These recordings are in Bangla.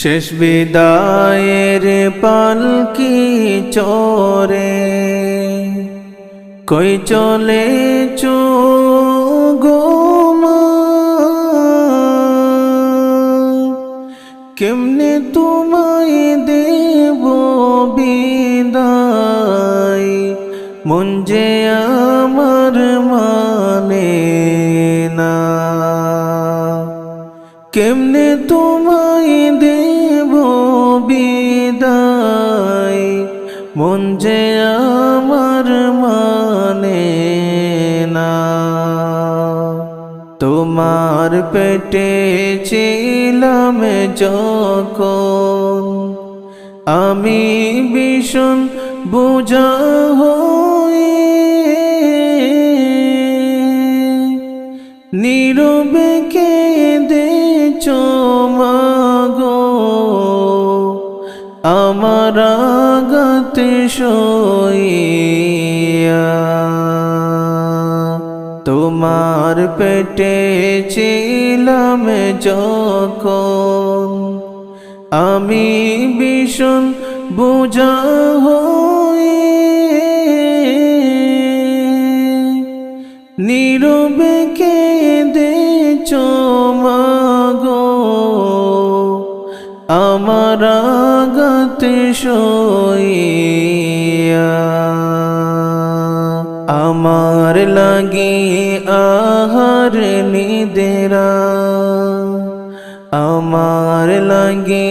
শেষ বিদায়ের পালকি চরে। কই চলে চো গোমা কেমনে তোমায় দেব বিদায়? মন আমার মানে না। কেমনে তোমায় বিদায়, মন যে আমার মানে না। তোমার পেটে ছিলাম যখন, আমি ভীষণ বোঝা হয়ে নীরবে কেঁদে চমাগো আমার আগাতে সইয়া তোমার পেটে ছিলাম যখন আমি ভীষণ বোঝা সইয়া আমার লাগি আহার নিদেরা। আমার লাগি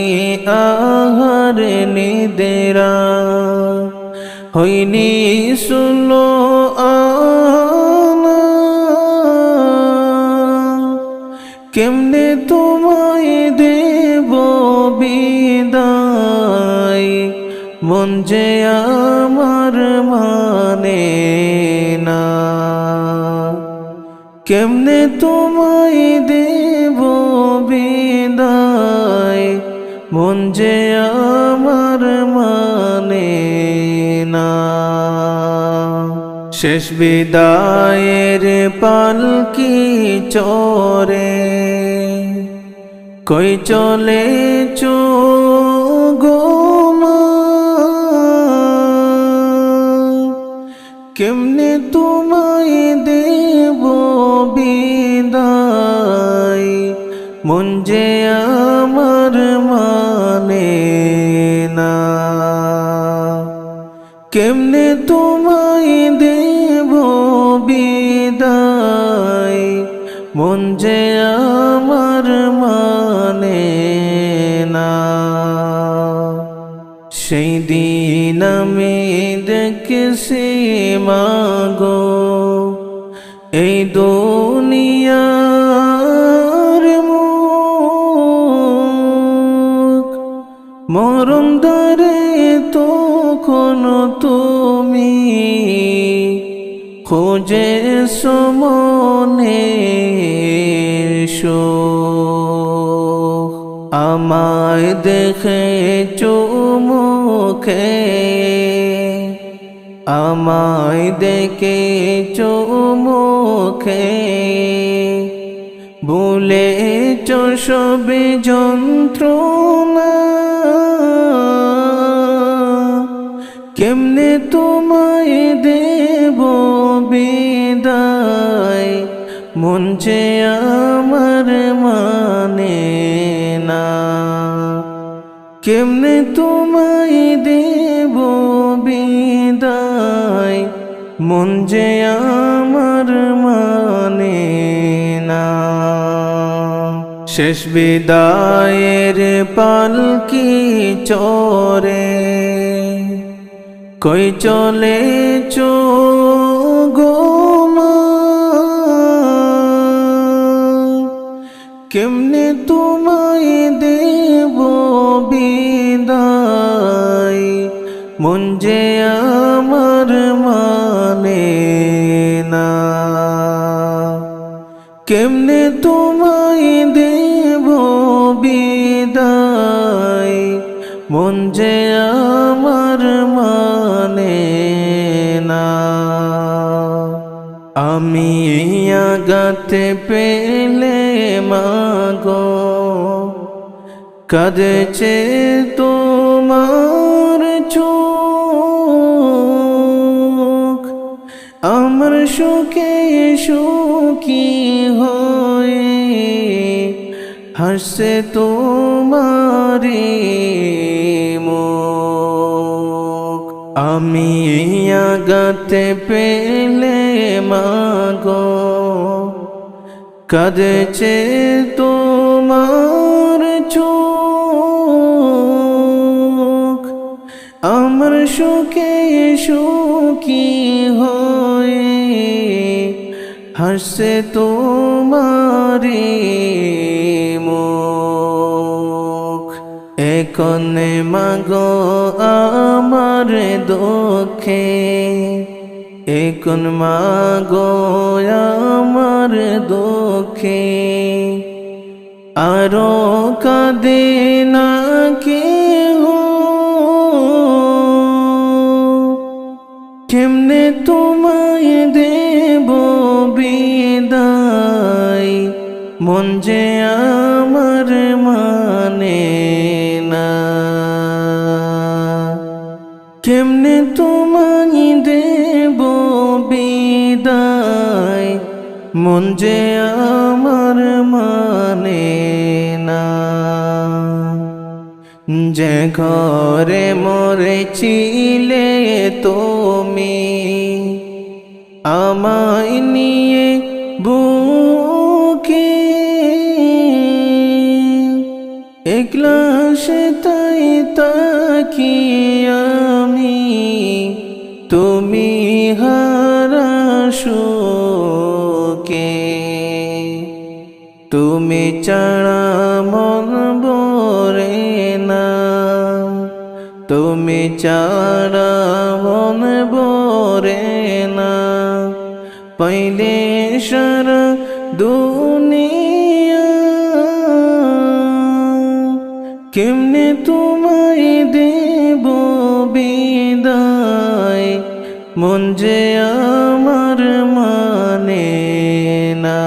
আহার নিদেরা। হইনি শুনো কেমনে তোমায় দেব বিদায় মন যে আমার মানে না। কেমনে তোমায় দেব বিদায়? মন যে আমার মানে না। শেষ বিদায়ের পালকি চরে? কই চলে চো কেমনে তোমায় দেব বিদায়? মন যে আমার মানে না। কেমনে তোমায় দেব বিদায়? মন যে আমার মানে না। সেই দিন আমি দেখছি এই দুনিয়ার মুখ মরম দরে তখন তুমি খোঁজে সমনে আমায় দেখে চুমুখে আমায় দেখে চুমুখে ভুলে সবে যন্ত্রণা। কেমনে তোমায় দেব বিদায়? মন আমার মানে না। কেমনে তোমায় দেব মন যে আমার মানে না। শেষ বিদায়ের পালকি চরে? কই চলে চো গোমা কেমনে তোমায় দেব বিদায়? মন যে আমার মানে না কেমনে তোমায় দেব বিদায়? মন যে আমার মানে না আমি আগাতে পেলে মাগো। কাঁদেছে তোমার সুখে হয়ে হাসছে তোমারি আমি আগাতে পেলে মাগো কাঁদেছে তোমার চোখ। আমার সুখে সুখী হাসছে তোমারি মুখ। একনে মাগো আমার দুঃখে এখন মাগো আমার দুঃখে। আরও কাঁদে মন যে আমার মানে না। কেমনে তোমায় দেব বিদায়? মন যে আমার মানে না। যে ঘরে মরেছিলে তুমি, আমায় নিয়ে বুকে সে তাই তাকি আমি। তুমি হারা শোকে তুমি চাড়া মন বরে না। তুমি চাড়া মন বরে না। পাইলে সারা দুনিয়া কেমনে তোমায় দেব বিদায়? মন যে আমার মানে না।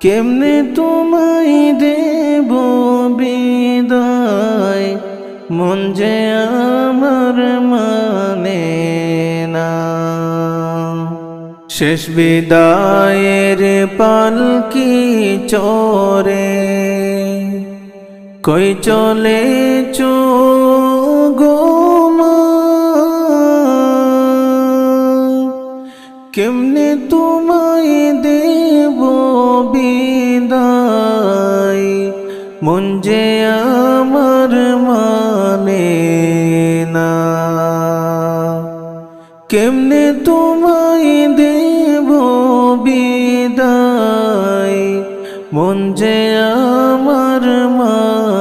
কেমনে তোমায় দেব বিদায়? মন যে আমার মানে না। শেষ বিদায়ের পালকি চরে কই চলে চো কেমনে তোমায় দেব বিদায়? মন যে আমার মানে না। কেমনে তোমায় দেব বিদায়? মন যে আমার মা